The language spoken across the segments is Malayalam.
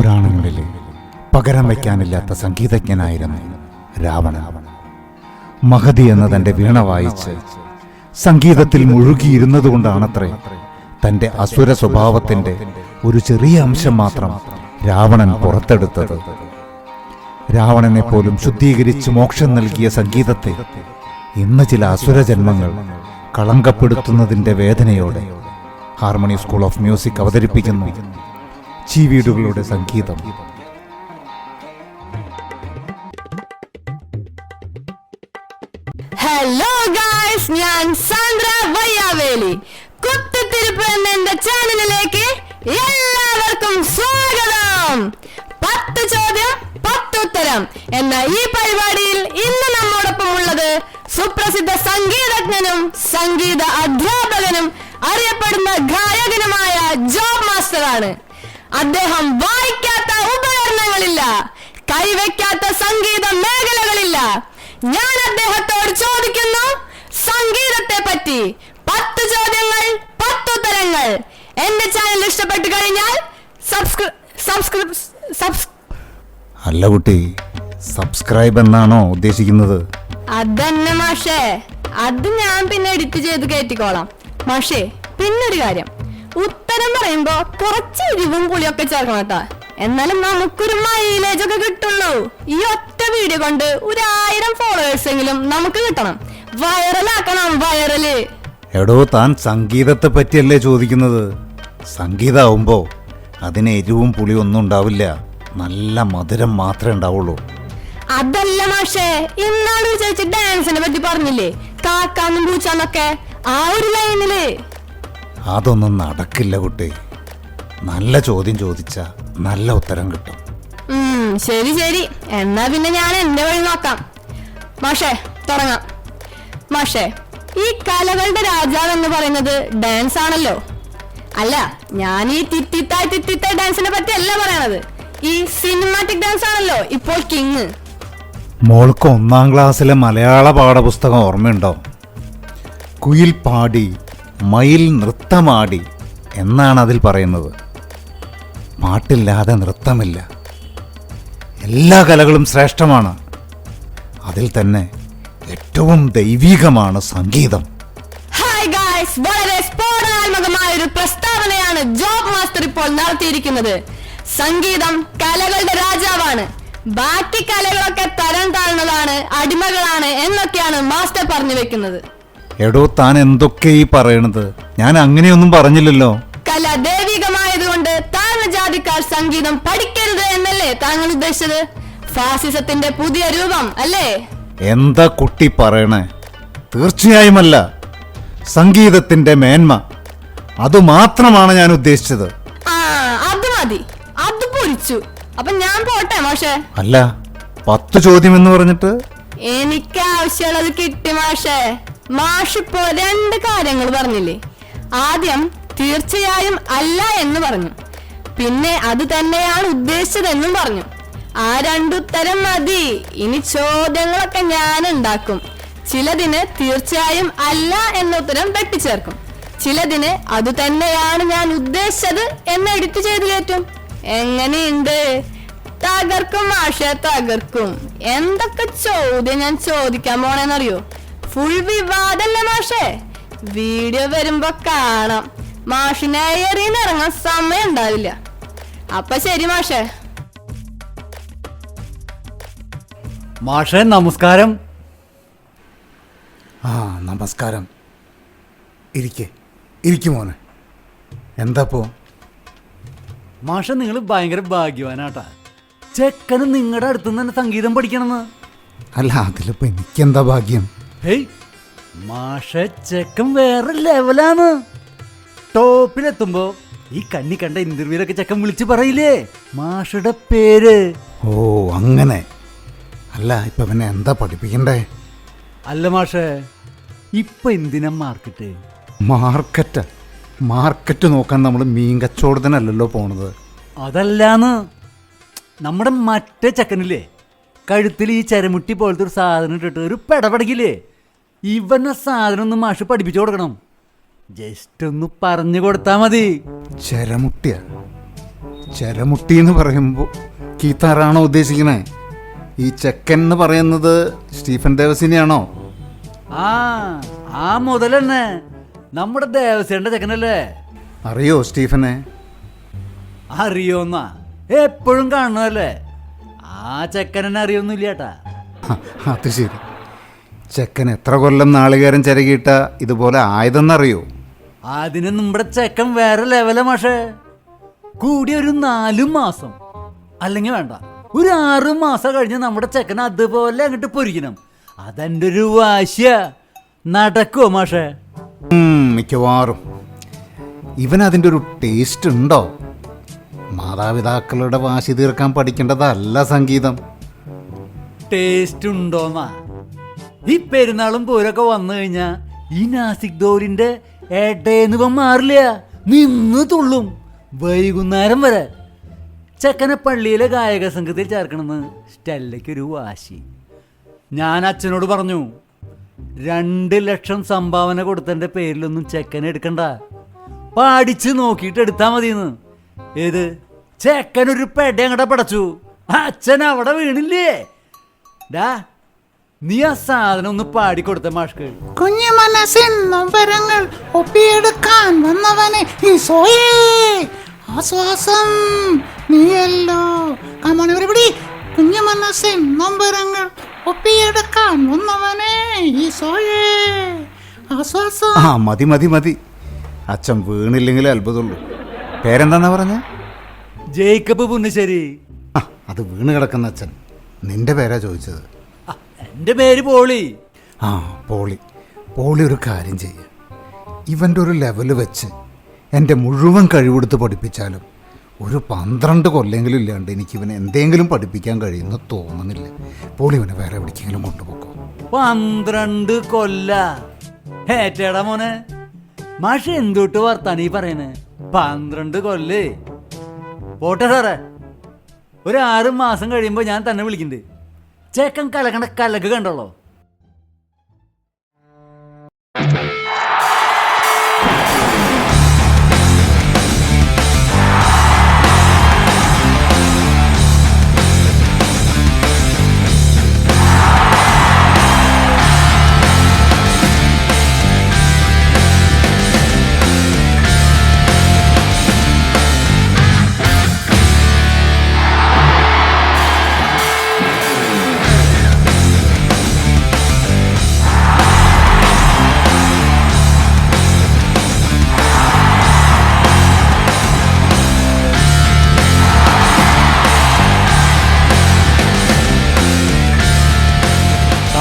പുരാണങ്ങളിലെ പകരം വയ്ക്കാനില്ലാത്ത സംഗീതജ്ഞനായിരുന്നു രാവണ മഹതി എന്ന തന്റെ വീണ വായിച്ച് സംഗീതത്തിൽ മുഴുകിയിരുന്നതുകൊണ്ടാണത്രേ തന്റെ അസുര സ്വഭാവത്തിന്റെ ഒരു ചെറിയ അംശം മാത്രം രാവണൻ പുറത്തെടുത്തത്. രാവണനെ പോലും ശുദ്ധീകരിച്ച് മോക്ഷം നൽകിയ സംഗീതത്തെ ഇന്ന് ചില അസുര ജന്മങ്ങൾ കളങ്കപ്പെടുത്തുന്നതിന്റെ വേദനയോടെ ഹാർമണി സ്കൂൾ ഓഫ് മ്യൂസിക് അവതരിപ്പിക്കുന്നു. ചീവീടുകളുടെ സംഗീതം. ഹലോ ഗായ്സ് ഞാൻ സാന്ദ്ര വയ്യാവേലി. കുത്തിത്തിരിപ്പ് എന്ന എന്റെ ചാനലിലേക്ക് എല്ലാവർക്കും സ്വാഗതം. പത്ത് ചോദ്യം പത്തുത്തരം എന്ന ഈ പരിപാടിയിൽ ഇന്ന് നമ്മോടൊപ്പം ഉള്ളത് സുപ്രസിദ്ധ സംഗീതജ്ഞനും സംഗീത അധ്യാപകനും അറിയപ്പെടുന്ന ഗായകനുമായ ജോബ് മാസ്റ്ററാണ്. അദ്ദേഹം വായിക്കാത്ത ഉപകരണങ്ങളില്ല കൈവയ്ക്കാത്ത സംഗീത മേഖലകളില്ല. ഞാൻ അദ്ദേഹത്തോട് ചോദിക്കുന്നു സംഗീതത്തെ പറ്റി പത്ത് ചോദ്യങ്ങൾ പത്തുത്തരങ്ങൾ എന്റെ ചാനൽ ഇഷ്ടപ്പെട്ടു കഴിഞ്ഞാൽ അല്ല കുട്ടി സബ്സ്ക്രൈബ് എന്നാണോ ഉദ്ദേശിക്കുന്നത്? അതന്നെ മാഷേ. അത് ഞാൻ പിന്നെ എഡിറ്റ് ചെയ്ത് കയറ്റിക്കോളാം മാഷേ പിന്നൊരു കാര്യം. ഉത്തരം പറയുമ്പോ കുറച്ച് എരിവും പുളിയൊക്കെ ചേർക്കണം കേട്ടാ. എന്നാലും നമുക്കൊരു മൈലേജ് ഒക്കെ കിട്ടുള്ളൂ. ഈ ഒറ്റ വീഡിയോ കൊണ്ട് ഒരു ആയിരം ഫോളോവേഴ്സ് എങ്കിലും നമുക്ക് കിട്ടണം. വൈറലാക്കണം വൈറൽ. എടോ താൻ സംഗീതത്തെ പറ്റിയല്ലേ ചോദിക്കുന്നത്? സംഗീതമാവുമ്പോ അതിന് എരിവും പുളിയും ഒന്നും ഉണ്ടാവില്ല. നല്ല മധുരം മാത്രമേ ഉണ്ടാവുള്ളൂ. അതല്ല മാഷേ ഇന്നാൾ ചോദിച്ച ചേച്ചി ഡാൻസിനെ പറ്റി പറഞ്ഞില്ലേ? കാക്കാന്നും പൂച്ചാന്നൊക്കെ ആ ഒരു ലൈനിൽ അതൊന്നും നടക്കില്ല കുട്ടി. നല്ല ചോദ്യം ചോദിച്ച നല്ല ഉത്തരം കിട്ടും. ശരി ശരി. എന്നാ പിന്നെ ഞാൻ എന്റെ വഴി നോക്കാം. മാഷേ തുടങ്ങാം. മാഷേ ഈ കലകളുടെ രാജാവ് എന്ന് പറയുന്നത് ഡാൻസ് ആണല്ലോ. അല്ല ഞാൻ ഈ തിത്തിത്ത തിത്തിത്ത ഡാൻസിനെ പറ്റി അല്ല പറയണത്. ഈ സിനിമാറ്റിക് ഡാൻസ് ആണല്ലോ ഇപ്പോൾ കിങ് മോൾക്ക് ഒന്നാം ക്ലാസ്സിലെ മലയാള പാഠപുസ്തകം ഓർമ്മയുണ്ടോ? കുയിൽ പാടി മയിൽ നൃത്തമാടി എന്നാണ് അതിൽ പറയുന്നത്. പാട്ടില്ലാതെ നൃത്തമില്ല. എല്ലാ കലകളും ശ്രേഷ്ഠമാണ്. അതിൽ തന്നെ ഏറ്റവും ദൈവികമാണ് സംഗീതം. ഹായ് ഗായ്സ് വളരെ സ്ഫോടാത്മകമായ ഒരു പ്രസ്താവനയാണ് ജോബ് മാസ്റ്റർ ഇപ്പോൾ നടത്തിയിരിക്കുന്നത്. സംഗീതം കലകളുടെ രാജാവാണ്. ബാക്കി കലകളൊക്കെ തരം താഴ്ന്നതാണ് അടിമകളാണ് എന്നൊക്കെയാണ് മാസ്റ്റർ പറഞ്ഞു വെക്കുന്നത്. എടോ താൻ എന്തൊക്കെ ഈ പറയണത്? ഞാൻ അങ്ങനെയൊന്നും പറഞ്ഞില്ലല്ലോ. കല ദൈവികമായതുകൊണ്ട് താഴ്ന്ന ജാതിക്കാർ സംഗീതം പഠിക്കരുത് എന്നല്ലേ താങ്കൾ ഉദ്ദേശിച്ചത്? ഫാസിസത്തിന്റെ പുതിയ രൂപം അല്ലേ? എന്താ കുട്ടി പറയണേ? തീർച്ചയായുമല്ല. സംഗീതത്തിന്റെ മേന്മ. അതുമാത്രമാണ് ഞാൻ ഉദ്ദേശിച്ചത്. ആ അത് മതി. അത് പൊരിച്ചു. അപ്പൊ ഞാൻ പോട്ടെ മാഷേ? അല്ല പത്ത് ചോദ്യം എന്ന് പറഞ്ഞിട്ട്? എനിക്ക് ആവശ്യമുള്ളത് കിട്ടി മാഷേ. മാഷിപ്പോ രണ്ട് കാര്യങ്ങൾ പറഞ്ഞില്ലേ? ആദ്യം തീർച്ചയായും അല്ല എന്ന് പറഞ്ഞു. പിന്നെ അത് തന്നെയാണ് ഉദ്ദേശിച്ചതെന്നും പറഞ്ഞു. ആ രണ്ടുത്തരം മതി. ഇനി ചോദ്യങ്ങളൊക്കെ ഞാൻ ഉണ്ടാക്കും. ചിലതിന് തീർച്ചയായും അല്ല എന്ന ഉത്തരം വെട്ടിച്ചേർക്കും. ചിലതിന് അത് തന്നെയാണ് ഞാൻ ഉദ്ദേശിച്ചത് എന്ന് എഡിറ്റ് ചെയ്ത് കയറ്റും എങ്ങനെയുണ്ട്? തകർക്കും മാഷെ തകർക്കും. എന്തൊക്കെ ചോദ്യം ഞാൻ ചോദിക്കാൻ പോണേന്നറിയോ? ഫുൾ വിവാദല്ല മാഷേ? വീഡിയോ വരുമ്പോ കാണാം. മാഷിനെ എറിയുന്ന ഇറങ്ങാൻ സമയം ഉണ്ടാവില്ല. അപ്പൊ ശരി മാഷേ. മാഷേ നമസ്കാരം. ആ നമസ്കാരം. ഇരിക്കേ. ഇരിക്കും മോനെ. എന്താപ്പോ മാഷ നിങ്ങൾ ഭയങ്കര ഭാഗ്യവാനാട്ടാ. ചെക്കന് നിങ്ങളുടെ അടുത്തുനിന്ന് തന്നെ സംഗീതം പഠിക്കണമെന്ന്. അല്ല അതിലിപ്പോ എനിക്കെന്താ ഭാഗ്യം? ഹേയ് മാഷ ചെക്കൻ വേറെ ലെവലാണ്. ടോപ്പിലെത്തുമ്പോ ഈ കണ്ണി കണ്ട ഇന്റർവ്യൂലൊക്കെ ചെക്കൻ വിളിച്ചു പറയില്ലേ? മാഷയുടെ പേര്. ഓ അങ്ങനെ. അല്ല ഇപ്പൊ പിന്നെ എന്താ പഠിപ്പിക്കണ്ടേ? അല്ല മാഷേ ഇപ്പൊ എന്തിനാ മാർക്കറ്റ്? മാർക്കറ്റ്? മാർക്കറ്റ് നോക്കാൻ നമ്മൾ മീൻ കച്ചവടത്തിനല്ലല്ലോ പോണത്. അതല്ലാന്ന്. നമ്മുടെ മറ്റേ ചെക്കനില്ലേ? കഴുത്തിൽ ഈ ചരമുട്ടി പോലത്തെ ഒരു സാധനം ഇട്ടിട്ട് ഒരു പെടപടക്കില്ലേ ഇവനെ സാധനം ഒന്ന് മാഷ് പഠിപ്പിച്ചു കൊടുക്കണം. ജസ്റ്റ് ഒന്ന് പറഞ്ഞു കൊടുത്താ മതി. ചരമുട്ടിയ. ചരമുട്ടി എന്ന് പറയുമ്പോൾ കീത്താറാണോ ഉദ്ദേശിക്കണേ? ഈ ചെക്കൻ എന്ന് പറയുന്നത് സ്റ്റീഫൻ ദേവസിനെയാണോ ആ ആ മുതൽ തന്നെ നമ്മുടെ ദേവസ്വന്റെ ചെക്കനല്ലേ? അറിയോ സ്റ്റീഫനെ? അറിയോന്നാ. എപ്പോഴും കാണുന്നതല്ലേ? ആ ചെക്കനെന്നെ അറിയൊന്നുമില്ല ചേട്ടാ. അത് ശരി. ചെക്കൻ എത്ര കൊല്ലം നാളികേരം ചിരകിയിട്ട ഇതുപോലെ ആയതെന്നറിയോ? അതിന് നമ്മുടെ ചെക്കൻ വേറെ ലെവല മാഷേ. കൂടി ഒരു നാലു മാസം. അല്ലെങ്കിൽ വേണ്ട ഒരു ആറ് മാസം കഴിഞ്ഞ് നമ്മുടെ ചെക്കൻ അതുപോലെ അങ്ങോട്ട് പൊരിക്കണം. അതെന്റെ ഒരു വാശിയ. നടക്കുവോ മാഷേ? മിക്കവാറും. ഇവൻ അതിന്റെ ഒരു ടേസ്റ്റ് ഉണ്ടോ? മാതാപിതാക്കളുടെ വാശി തീർക്കാൻ പഠിക്കേണ്ടതല്ല സംഗീതം. ടേസ്റ്റ് ഉണ്ടോന്നാ? ഈ പെരുന്നാളും പോരൊക്കെ വന്നു കഴിഞ്ഞാ ഈ നാസിക് ദോരിന്റെ ഏട്ടേന്ന് ഇവൻ മാറില്ല. നിന്ന് തുള്ളും. വൈകുന്നേരം വരെ ചെക്കനെ പള്ളിയിലെ ഗായക സംഘത്തിൽ ചേർക്കണമെന്ന് സ്റ്റെല്ലയ്ക്കൊരു വാശി. ഞാൻ അച്ഛനോട് പറഞ്ഞു രണ്ട് ലക്ഷം സംഭാവന കൊടുത്തതിന്റെ പേരിലൊന്നും ചെക്കനെ എടുക്കണ്ട. പാടിച്ച് നോക്കിയിട്ട് എടുത്താൽ മതിയെന്ന്. ഏത്? ചെക്കനൊരു പെട അങ്ങടെ പടച്ചു. അച്ഛൻ അവിടെ വീണില്ലേ? ഡാ നീ ആ സാധനം ഒന്ന് പാടിക്കൊടുത്ത മാഷ്ക്ക്. കുഞ്ഞു മനസ്സെന്നും പരങ്ങൾ ഒപ്പിയെടുക്കാൻ വന്നവനെ ഈശോയേ ആശ്വാസം നീയല്ലോ. കമോൺ എവരിബഡി കുഞ്ഞു മനസ്സിൻ നൊമ്പരങ്ങൾ ഒപ്പിയെടുക്കാൻ വന്നവനെ ഈശോയേ ആശ്വാസം. ആ മതി മതി മതി. അച്ഛൻ വീണില്ലെങ്കിൽ അത്ഭുതമുള്ളൂ. പേരെന്താന്നാ പറഞ്ഞ? ജേക്കബ് പുന്നശ്ശേരി. ആ അത് വീണ് കിടക്കുന്ന അച്ഛൻ. നിന്റെ പേരാ ചോദിച്ചത്. ആ, എന്റെ പേര് പോളി. ആ പോളി. പോളി ഒരു കാര്യം ചെയ്യുക ഇവന്റെ ഒരു ലെവൽ വെച്ച് എന്റെ മുഴുവൻ കഴിവെടുത്ത് പഠിപ്പിച്ചാലും ഒരു പന്ത്രണ്ട് കൊല്ലെങ്കിലും ഇല്ലാണ്ട് എനിക്ക് ഇവനെ എന്തെങ്കിലും പഠിപ്പിക്കാൻ കഴിയുന്ന തോന്നുന്നില്ല. പോളി ഇവനെ വേറെ എവിടേക്കെങ്കിലും കൊണ്ടുപോക്കോ? പന്ത്രണ്ട് കൊല്ല. ഏറ്റേടാ മോനെ. മാഷ് എന്തൊട്ട് വർത്താനീ പറയുന്നത് പന്ത്രണ്ട് കൊല്ലേ. പോട്ടെ സാറേ. ഒരു ആറ് മാസം കഴിയുമ്പോൾ ഞാൻ തന്നെ വിളിക്കുന്നുണ്ട് ചേക്കൻ കലകണ കലക് കണ്ടോളോ?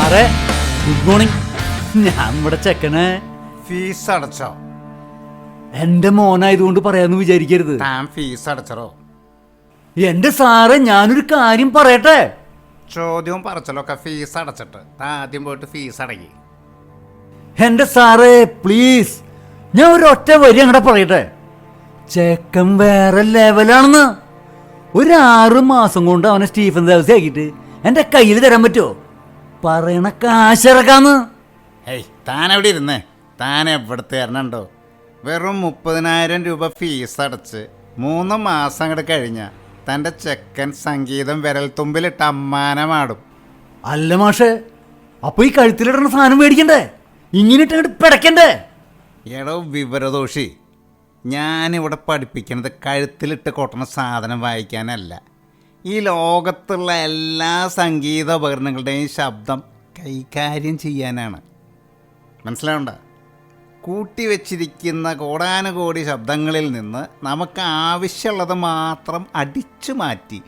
സാറേ ഗുഡ് മോർണിംഗ് ഞാൻ ഇവിടെ ചെക്കനെ. ഫീസ് അടച്ചോ? എന്റെ മോനായതുകൊണ്ട് പറയാന്ന് വിചാരിക്കരുത്. താൻ ഫീസ് അടച്ചോ എന്റെ സാറേ ഞാനൊരു കാര്യം പറയട്ടെ. ചോദ്യവും പറച്ചലൊക്കെ ഫീസ് അടച്ചിട്ട് താൻ ആദ്യം പോയിട്ട് ഫീസ് അടങ്ങി. എന്റെ സാറേ പ്ലീസ് ഞാൻ ഒരു ഒറ്റ വരി അങ്ങടെ പറയട്ടെ. ചെക്കൻ വേറെ ലെവലാണെന്ന്. ഒരു ആറ് മാസം കൊണ്ട് അവനെ സ്റ്റീഫൻ ദേവസി ആക്കിയിട്ട് എന്റെ കയ്യിൽ തരാൻ പറ്റുമോ? പറയണ കാശിറക്കാന്ന്. ഏയ് താൻ എവിടെ ഇരുന്നേ? താൻ എവിടുത്തെ തരണുണ്ടോ വെറും മുപ്പതിനായിരം രൂപ ഫീസ് അടച്ച് മൂന്ന് മാസം അങ്ങോട്ട് കഴിഞ്ഞ തന്റെ ചെക്കൻ സംഗീതം വിരൽത്തുമ്പിലിട്ട് അമ്മാനമാടും അല്ല മാഷേ അപ്പൊ ഈ കഴുത്തിലിടണ സാധനം മേടിക്കണ്ടേ? ഇങ്ങനെ ഇട്ട് അങ്ങോട്ട് പിടക്കണ്ടേ എടോ വിവരദോഷി ഞാനിവിടെ പഠിപ്പിക്കണത് കഴുത്തിലിട്ട് കൊട്ടണ സാധനം വായിക്കാനല്ല. ഈ ലോകത്തുള്ള എല്ലാ സംഗീത ഉപകരണങ്ങളുടെയും ശബ്ദം കൈകാര്യം ചെയ്യാനാണ്. മനസ്സിലാവണ്ട? കൂട്ടി വച്ചിരിക്കുന്ന കോടാനുകോടി ശബ്ദങ്ങളിൽ നിന്ന് നമുക്ക് ആവശ്യമുള്ളത് മാത്രം അടിച്ചു മാറ്റി.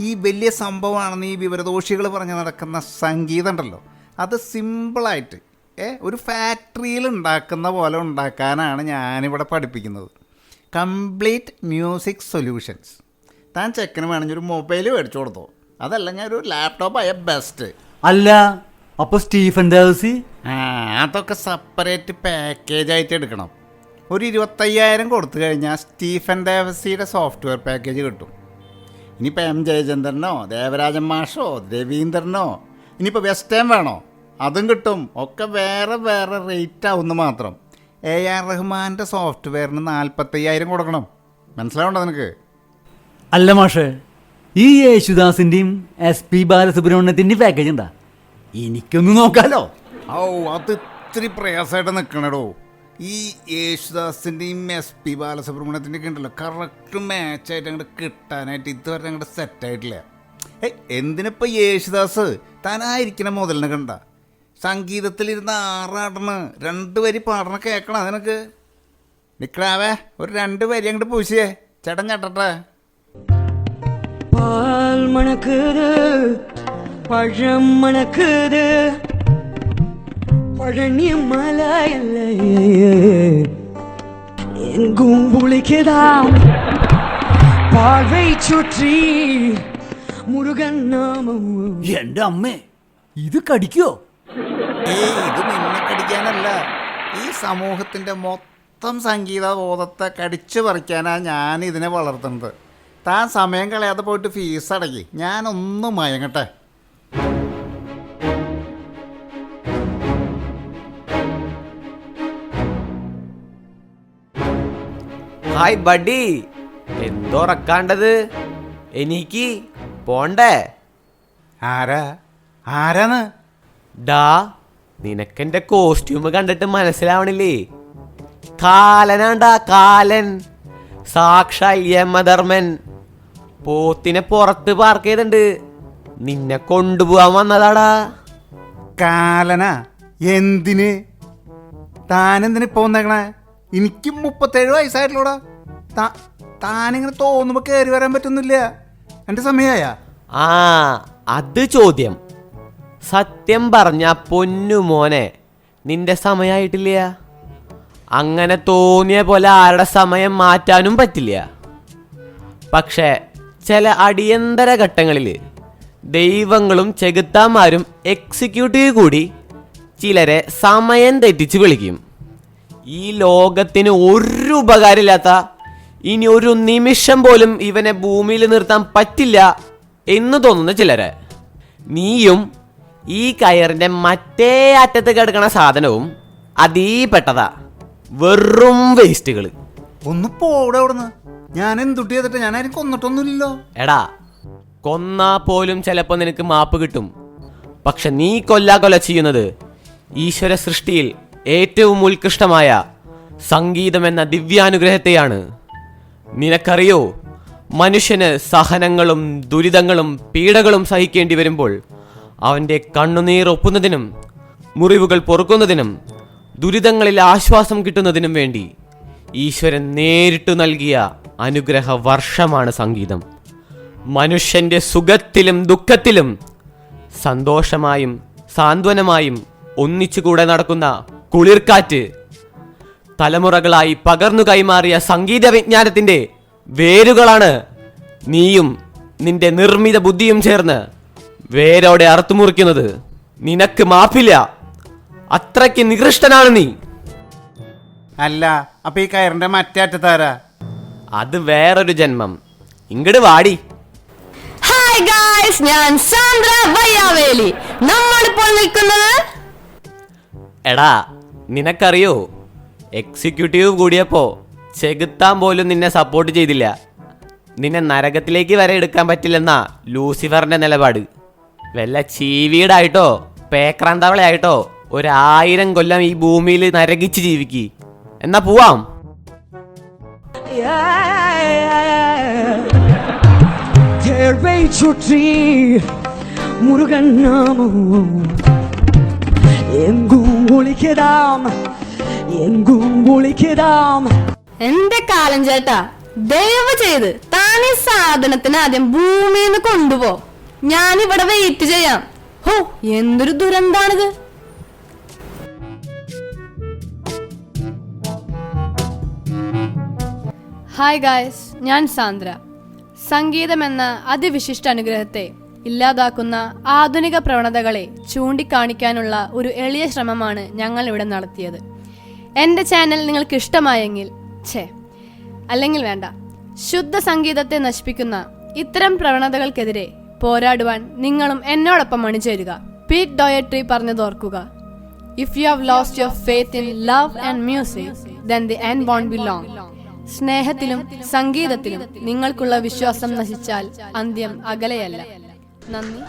ഈ വലിയ സംഭവമാണെന്ന് ഈ വിവരദോഷികൾ പറഞ്ഞ് നടക്കുന്ന സംഗീതം ഉണ്ടല്ലോ അത് സിമ്പിളായിട്ട് ഏ ഒരു ഫാക്ടറിയിൽ ഉണ്ടാക്കുന്ന പോലെ ഉണ്ടാക്കാനാണ് ഞാനിവിടെ പഠിപ്പിക്കുന്നത്. Complete music solutions. താൻ ചെക്കന് വേണമെങ്കിൽ ഒരു മൊബൈൽ മേടിച്ചു കൊടുത്തോ. അതല്ല ഞാൻ ഒരു ലാപ്ടോപ്പ് ആയ ബെസ്റ്റ് അല്ല അപ്പൊ സ്റ്റീഫൻ ദേവസി ആ അതൊക്കെ സെപ്പറേറ്റ് പാക്കേജ് ആയിട്ട് എടുക്കണം. ഒരു ഇരുപത്തയ്യായിരം കൊടുത്തു കഴിഞ്ഞാൽ സ്റ്റീഫൻ ദേവസിയുടെ സോഫ്റ്റ്വെയർ പാക്കേജ് കിട്ടും. ഇനിയിപ്പോൾ എം ജയചന്ദ്രനോ ദേവരാജൻ മാഷോ രവീന്ദ്രനോ ഇനിയിപ്പോൾ വെസ്റ്റേൺ വേണോ? അതും കിട്ടും. ഒക്കെ വേറെ വേറെ റേറ്റ് ആവുന്ന മാത്രം. എ ആർ റഹ്മാന്റെ സോഫ്റ്റ്വെയറിന് നാൽപ്പത്തയ്യായിരം കൊടുക്കണം. മനസ്സിലാവണ്ടോ നിനക്ക്? അല്ല മാഷേ ഈ യേശുദാസിന്റെയും എസ് പി ബാലസുബ്രഹ്മണ്യത്തിന്റെയും പാക്കേജ് ഉണ്ടാ എനിക്കൊന്ന് നോക്കാലോ. ഓ അത് ഇത്തിരി പ്രയാസമായിട്ട് നിൽക്കണടോ ഈ യേശുദാസിന്റെയും എസ് പി ബാലസുബ്രഹ്മണ്യത്തിന്റെ ഒക്കെ ഉണ്ടല്ലോ കറക്റ്റ് മാച്ചായിട്ട് അങ്ങോട്ട് കിട്ടാനായിട്ട് ഇതുവരെ അങ്ങോട്ട് സെറ്റായിട്ടില്ല ആയിട്ടില്ല. എന്തിനിപ്പോൾ യേശുദാസ് താനായിരിക്കണ മുതലിനെ കണ്ട? സംഗീതത്തിലിരുന്ന് ആറാടണ് രണ്ട് വരി പാടണ കേൾക്കണം അതിനൊക്കെ? നിക്കണാവേ ഒരു രണ്ട് വരി അങ്ങോട്ട് പൂശിയേ. ചേട്ടൻ ചേട്ടട്ടെ பால் மணக்குது பழம் மணக்குது பழனி மலையல்ல எங்கும் புளிக்குதாம் பார்வை சுற்றி முருகன் நாமம் എന്റെ അമ്മേ ഇത് കടിക്കോ ഏയ് ഇത് നിന്നെ കടിക്കാനല്ല ഈ സമൂഹത്തിൻ്റെ മൊത്തം സംഗീത ബോധത്തെ കടിച്ചു പറിക്കാനാ ഞാൻ ഇതിനെ വളർത്തുന്നത് താൻ സമയം കളയാതെ പോയിട്ട് ഫീസ് അടക്കി. ഞാനൊന്നും മയങ്ങട്ടെ. Hi buddy എന്തുറക്കാണ്ടത്? എനിക്ക് പോണ്ടേ? ആരാ? ആരാന്ന്? ഡാ നിനക്കെന്റെ കോസ്റ്റ്യൂം കണ്ടിട്ട് മനസ്സിലാവണില്ലേ? കാലനാണ്ടാ കാലൻ സാക്ഷാൽ യമധർമ്മൻ. പോത്തിനെ പുറത്ത് പാർക്ക് ചെയ്തിണ്ട് നിന്നെ കൊണ്ടുപോവാൻ വന്നതാടാ. കാലന എന്തിന്? താനെന്തിന് ഇപ്പൊ വന്നേക്കണേ എനിക്ക് മുപ്പത്തേഴ് വയസ്സായിട്ടുള്ളൂടാ. താനിങ്ങനെ തോന്നുമ്പോ കയറി വരാൻ പറ്റുന്നില്ല. എന്റെ സമയമായ ആ അത് ചോദ്യം. സത്യം പറഞ്ഞ പൊന്നു മോനെ നിന്റെ സമയായിട്ടില്ല. അങ്ങനെ തോന്നിയ പോലെ ആരുടെ സമയം മാറ്റാനും പറ്റില്ല. പക്ഷേ ചില അടിയന്തര ഘട്ടങ്ങളിൽ ദൈവങ്ങളും ചെകുത്താന്മാരും എക്സിക്യൂട്ടീവ് കൂടി ചിലരെ സമയം തെറ്റിച്ച് വിളിക്കും. ഈ ലോകത്തിന് ഒരു ഉപകാരമില്ലാത്ത ഇനി ഒരു നിമിഷം പോലും ഇവനെ ഭൂമിയിൽ നിർത്താൻ പറ്റില്ല എന്ന് തോന്നുന്ന ചിലരെ. നീയും ഈ കയറിന്റെ മറ്റേ അറ്റത്ത് കിടക്കണ സാധനവും അതീ പെട്ടതാ. വെറും വേസ്റ്റുകൾ ഒന്ന് പോടെ അവിടുന്ന്. ഞാൻ എന്തുട്ടി ചെയ്തിട്ട് ഞാൻ കൊന്നിട്ടൊന്നുമില്ലല്ലോ? എടാ കൊന്നാ പോലും ചിലപ്പോ നിനക്ക് മാപ്പ് കിട്ടും. പക്ഷെ നീ കൊല്ലാ കൊല ചെയ്യുന്നത് ഈശ്വര സൃഷ്ടിയിൽ ഏറ്റവും ഉത്കൃഷ്ടമായ സംഗീതം എന്ന ദിവ്യാനുഗ്രഹത്തെയാണ്. നിനക്കറിയോ മനുഷ്യന് സഹനങ്ങളും ദുരിതങ്ങളും പീഡകളും സഹിക്കേണ്ടി വരുമ്പോൾ അവന്റെ കണ്ണുനീർ ഒപ്പുന്നതിനും മുറിവുകൾ പൊറുക്കുന്നതിനും ദുരിതങ്ങളിൽ ആശ്വാസം കിട്ടുന്നതിനും വേണ്ടി ഈശ്വരൻ നേരിട്ടു നൽകിയ അനുഗ്രഹ വർഷമാണ് സംഗീതം. മനുഷ്യന്റെ സുഖത്തിലും ദുഃഖത്തിലും സന്തോഷമായും സാന്ത്വനമായും ഒന്നിച്ചുകൂടെ നടക്കുന്ന കുളിർക്കാറ്റ് തലമുറകളായി പകർന്നു കൈമാറിയ സംഗീത വിജ്ഞാനത്തിന്റെ വേരുകളാണ് നീയും നിന്റെ നിർമ്മിത ബുദ്ധിയും ചേർന്ന് വേരോടെ അറുത്തുമുറിക്കുന്നത് നിനക്ക് മാപ്പില്ല. അത്രയ്ക്ക് നികൃഷ്ടനാണ് നീ. അല്ല അപ്പൊ ഈ കയറിന്റെ മറ്റേ അറ്റത്താരാ? അത് വേറൊരു ജന്മം. ഇങ്ങട് വാടി. ഹായ് ഗായ്സ് ഞാൻ സാന്ദ്ര വയ്യാവേലി. നമ്മളിപ്പോൾ നിൽക്കുന്നത്? എടാ നിനക്കറിയോ? എക്സിക്യൂട്ടീവ് കൂടിയപ്പോ ചെകുത്താൻ പോലും നിന്നെ സപ്പോർട്ട് ചെയ്തില്ല. നിന്നെ നരകത്തിലേക്ക് വരെ എടുക്കാൻ പറ്റില്ലെന്നാ ലൂസിഫറിന്റെ നിലപാട്. വല്ല ചീവീടായിട്ടോ പേക്രാന്താവളയായിട്ടോ ഒരായിരം കൊല്ലം ഈ ഭൂമിയിൽ നരകിച്ച് ജീവിക്കി. എന്നാ പോവാം. தேர்வை சுற்றி முருகன் நாமம் எங்கும் ஒழிக்கதாம் எங்கும் ஒழிக்கதாம் എന്റെ കാലം ചേട്ടാ ദയവ് ചെയ്ത് താൻ ഈ സാധനത്തിന് ആദ്യം ഭൂമിയിൽ നിന്ന് കൊണ്ടുപോ ഞാൻ ഇവിടെ വെയിറ്റ് ചെയ്യാം ഹോ എന്തൊരു ദുരന്താണിത് ഹായ് ഗായ്സ് ഞാൻ സാന്ദ്ര. സംഗീതമെന്ന അതിവിശിഷ്ട അനുഗ്രഹത്തെ ഇല്ലാതാക്കുന്ന ആധുനിക പ്രവണതകളെ ചൂണ്ടിക്കാണിക്കാനുള്ള ഒരു എളിയ ശ്രമമാണ് ഞങ്ങൾ ഇവിടെ നടത്തിയത്. എന്റെ ചാനൽ നിങ്ങൾക്ക് ഇഷ്ടമായെങ്കിൽ ഛേ അല്ലെങ്കിൽ വേണ്ട. ശുദ്ധ സംഗീതത്തെ നശിപ്പിക്കുന്ന ഇത്തരം പ്രവണതകൾക്കെതിരെ പോരാടുവാൻ നിങ്ങളും എന്നോടൊപ്പം അണിചേരുക. Pete Doherty പറഞ്ഞതോർക്കുക if you have lost your faith in love and music then the end won't be long സ്നേഹത്തിലും സംഗീതത്തിലും നിങ്ങൾക്കുള്ള വിശ്വാസം നശിച്ചാൽ അന്ത്യം അകലെയല്ല. നന്ദി